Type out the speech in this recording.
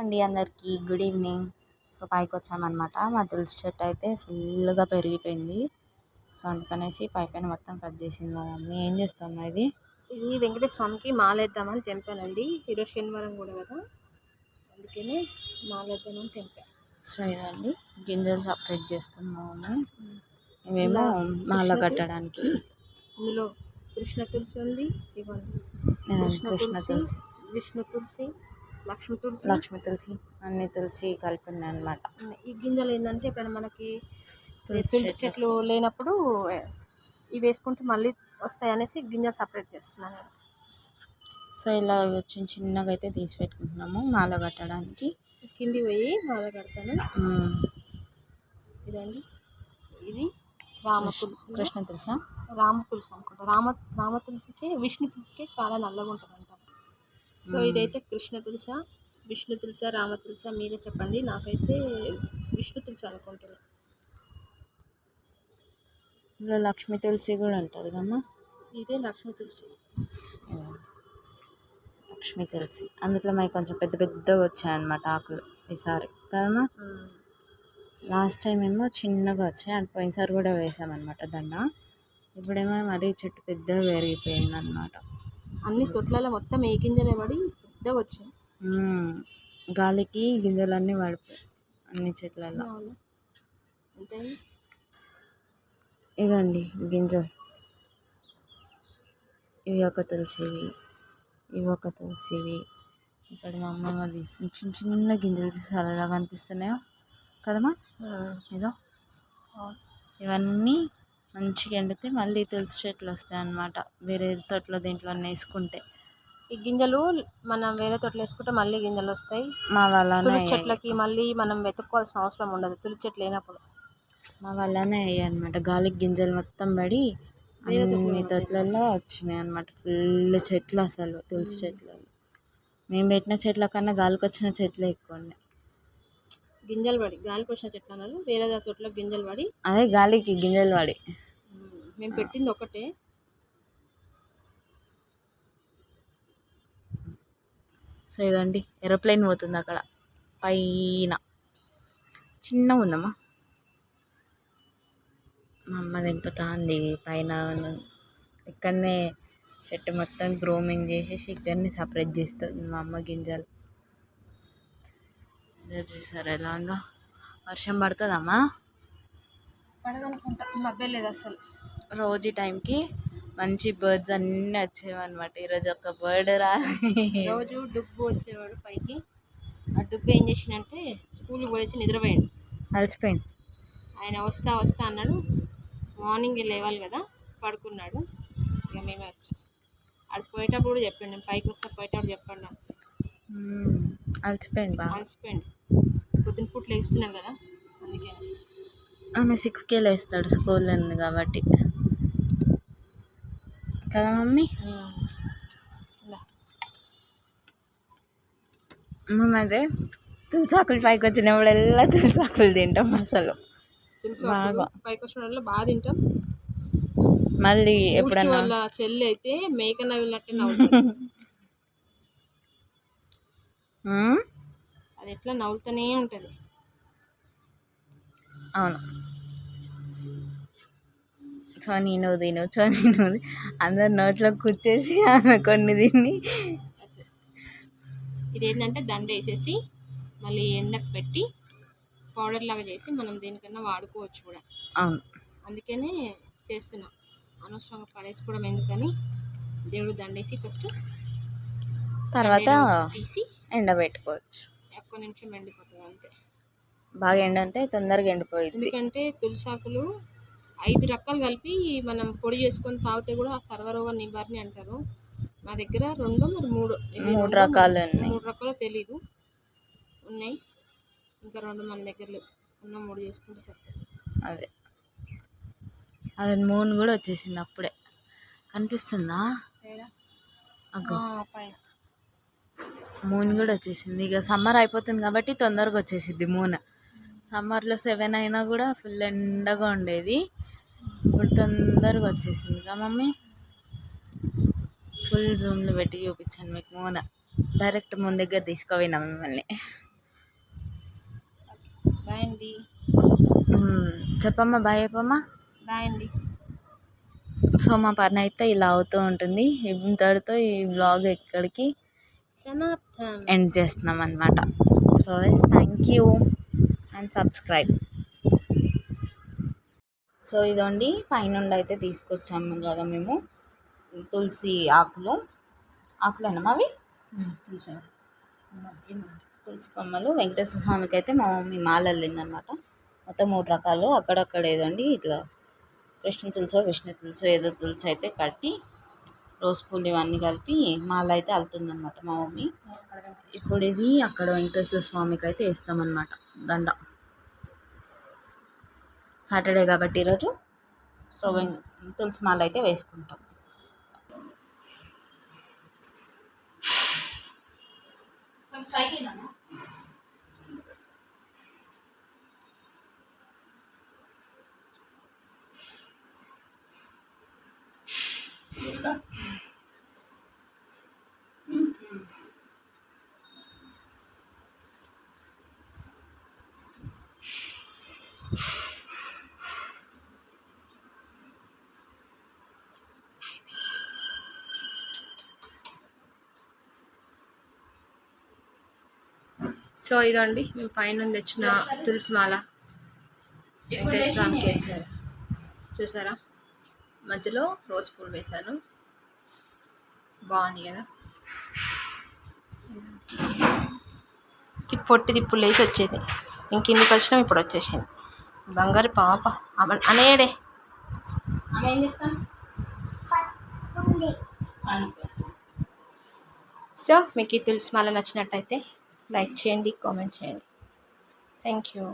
అండి అందరికీ. Good evening. So పైకి వచ్చామన్నమాట. మా తులసి చెట్టు అయితే ఫుల్గా పెరిగిపోయింది. సో అందుకనేసి పై పైన మొత్తం కట్ చేసింది మా మమ్మీ. ఏం చేస్తాం ఇది? ఇది వెంకటేశ్వర స్వామికి మాలేద్దామని తెంపానండి. ఈరోజు శనివారం కూడా కదా. అందుకని మాలేద్దామని తెంపా. సో ఇదండి గింజలు సపరేట్ చేస్తున్నాము ఇవేమో మాల కట్టడానికి. ఇందులో కృష్ణ తులసి ఉంది. ఇవ్వండి. కృష్ణ తులసి. విష్ణు తులసి లక్ష్మి తులసి? లక్ష్మి తులసి అన్ని తులసి కలిపి అనమాట ఈ గింజలు ఏంటంటే ఎప్పుడైనా మనకి తులసి చెట్లు. లేనప్పుడు ఇవి వేసుకుంటే మళ్ళీ వస్తాయి అనేసి గింజలు సపరేట్ చేస్తున్నాను నేను. సో ఇలా చిన్న చిన్నగా అయితే తీసి పెట్టుకుంటున్నాము మాల కట్టడానికి. కింది పోయి మాల కడతాను. ఇదండి. ఇది రామ తులసి కృష్ణ తులసా? రామ తులసి అనుకుంటా. రామ రామ తులసికి విష్ణు తులసికి కాడ నల్లగా ఉంటుంది సో ఇదైతే కృష్ణ తులస విష్ణు తులస రామ తులస మీరే చెప్పండి. నాకైతే విష్ణు తులసి అనుకుంటున్నాను ఇందులో లక్ష్మి తులసి కూడా ఉంటుంది కమ్మా ఇదే లక్ష్మి తులసి. లక్ష్మి తులసి. అందులో మనకి కొంచెం పెద్ద పెద్దగా వచ్చాయన్నమాట ఆకులు ఈసారి. కదమ్మా? లాస్ట్ టైం ఏమో చిన్నగా వచ్చాయి. అండ్ పోయినసారి కూడా వేసామన్నమాట దండ. ఇప్పుడేమో మరీ చెట్టు పెద్దగా పెరిగిపోయింది అనమాట అన్ని తొట్లలో మొత్తం ఏ గింజలే పడి పెద్దగా వచ్చింది గాలికి గింజలన్నీ పడిపోయాయి అన్ని చెట్లలో అంతే ఇదండి గింజలు. ఇవి ఒక తులసివి ఇవి ఒక తులసివి. ఇక్కడ మా అమ్మమ్మ తీసిన చిన్న చిన్న గింజలు చూసారు ఎలా కనిపిస్తున్నాయో? కదమ్మా? ఇదో. ఇవన్నీ మంచిగా ఎండితే మళ్ళీ తులసి చెట్లు వస్తాయి అన్నమాట. వేరే తోటలో దీంట్లో వేసుకుంటే. ఈ గింజలు మనం వేరే తోటలో వేసుకుంటే మళ్ళీ గింజలు వస్తాయి. మా తులసి చెట్లకి మళ్ళీ మనం వెతుక్కోవాల్సిన అవసరం ఉండదు. తులసి చెట్లు లేనప్పుడు. మా వల్లనే అయ్యాయి అనమాట గాలికి గింజలు మొత్తం పడి అన్ని తోటలలో వచ్చినాయి అనమాట ఫుల్ చెట్లు అసలు తులసి చెట్లు మేము పెట్టిన చెట్ల కన్నా గాలికి వచ్చిన చెట్లు ఎక్కువ ఉన్నాయి గింజలు పడి గాలికి వచ్చిన చెట్లు అన్నారు. వేరే తోటలో గింజలు పడి. అదే గాలికి గింజలు పడి. మేము పెట్టింది ఒకటే. సో ఇదండి ఏరోప్లేన్ పోతుంది అక్కడ పైన. చిన్నగా ఉందమ్మా. మా అమ్మ దింపుతా ఉంది పైన ఇక్కడనే చెట్టు మొత్తం గ్రోమింగ్ చేసేసి ఇక్కడనే సపరేట్ చేస్తుంది మా అమ్మ గింజలు. ఇదో చూసారా ఎలా ఉందో? వర్షం పడుతుందమ్మా? పడదనుకుంటా మబ్బే లేదు అసలు. రోజు టైంకి మంచి బర్డ్స్ అన్నీ వచ్చేవన్నమాట. ఈరోజు ఒక బర్డ్ రా రోజు డుబ్బు వచ్చేవాడు పైకి. ఆ డుబ్బు ఏం చేసిండంటే స్కూల్కి పోయి వచ్చి నిద్రపోయాడు. అలసిపోయింది ఆయన వస్తా వస్తా అన్నాడు. మార్నింగ్ లేవాలి కదా పడుకున్నాడు. ఇక మేమే వచ్చాం. ఆడు పోయేటప్పుడు కూడా చెప్పాడు నేను పైకి వస్తా పోయేటప్పుడు చెప్పాడు. అలసిపోయింది బాగా అలసిపోయాడు పొద్దున పూట లేస్తున్నాడు కదా అందుకే. ఆమె సిక్స్కే లేస్తాడు స్కూల్ ఉంది కాబట్టి. కదా మమ్మీ మేమైతే తులసాకులు పైకి వచ్చినప్పుడల్లా తులసాకులు తింటాం అసలు. తులసి బాగా. పైకి వచ్చిన వాళ్ళు బాగా తింటాం. మళ్ళీ ఎప్పుడన్నా వాళ్ళ చెల్లి అయితే మేక నవ్వినట్టే? అది ఎట్లా నవ్వుతూనే ఉంటుంది. అవును. సో నేను తిను సో నేను అందరు నోట్లో కూర్చేసి ఆమె కొన్ని తిని ఇది ఏంటంటే దండ వేసేసి మళ్ళీ ఎండకు పెట్టి పౌడర్ లాగా చేసి మనం దేనికన్నా వాడుకోవచ్చు కూడా. అవును. అందుకనే చేస్తున్నాం. అనవసరంగా పడేసుకోవడం ఎందుకని దేవుడు దండేసి ఫస్ట్ తర్వాత తీసి ఎండబెట్టుకోవచ్చు ఒక్క నిమిషం ఎండిపోతుంది అంతే. బాగా ఎండ అంటే తొందరగా ఎండిపోయింది ఎందుకంటే తులసాకులు ఐదు రకాలు కలిపి మనం పొడి చేసుకొని తాగితే కూడా సర్వరోగ నివారణ అంటారు. నా దగ్గర రెండు మరి మూడు మూడు రకాలు. మూడు రకాలు తెలీదు. ఉన్నాయి. ఇంకా రెండు మన దగ్గర ఉన్న మూడు చేసుకుంటే సరిపోతుంది. అదే. అది మూన్ కూడా వచ్చేసింది అప్పుడే. కనిపిస్తుందా? మూన్ కూడా వచ్చేసింది. ఇక సమ్మర్ అయిపోతుంది కాబట్టి తొందరగా వచ్చేసింది మూన్. సమ్మర్లో సెవెన్ అయినా కూడా ఫుల్ ఎండగా ఉండేది. ఇప్పుడు తొందరగా వచ్చేసింది కదా మమ్మీ. ఫుల్ జూమ్లో పెట్టి చూపించాను మీకు మూన. డైరెక్ట్ మూన్ దగ్గర తీసుకుపోయినా మిమ్మల్ని. బాయ్ అండి. మ్మ్. చెప్పమ్మా బాయ్ చెప్పమ్మా. బాయ్ అండి. సో మా పని అయితే ఇలా అవుతూ ఉంటుంది. ఇంతటితో ఈ బ్లాగ్ ఎక్కడికి సమాప్తం. ఎండ్ చేస్తున్నాం అనమాట so thank you and subscribe so ఇదండి పైనుండి అయితే తీసుకొచ్చాము కదా మేము. తులసి ఆకులు. ఆకులేనమ్మా అవి చూసాను తులసి కొమ్మలు. వెంకటేశ్వర స్వామికి అయితే మా మమ్మీ మాల వెళ్ళిందనమాట మొత్తం మూడు రకాలు. అక్కడక్కడ ఏదండి ఇట్లా కృష్ణ తులసో విష్ణు తులసో ఏదో తులసి అయితే కట్టి రోజ్ పూలు ఇవన్నీ కలిపి మాల అయితే వెళ్తుందనమాట మా మమ్మీ. ఇప్పుడు ఇది అక్కడ వెంకటేశ్వర స్వామికి అయితే వేస్తామన్నమాట దండ. సాటర్డే కాబట్టి ఈరోజు. సో తులసి మాల అయితే వేసుకుంటాం. సో ఇదండి మేము పైన తెచ్చిన తులసి మాల వెంకటేశ్వర స్వామికి వేసారు చూసారా? మధ్యలో రోజ్ పూలు వేశాను. బాగుంది కదా? ఈ పొట్టిది ఇప్పుడు లేచి వచ్చేది. ఇంక కిందికి వచ్చినాం ఇప్పుడు వచ్చేసింది. బంగారు పాప అమ- అనేడే. ఏం చేస్తాం? సో మీకు ఈ తులసి మాల నచ్చినట్టయితే లైక్ చేయండి కామెంట్ చేయండి థ్యాంక్ యూ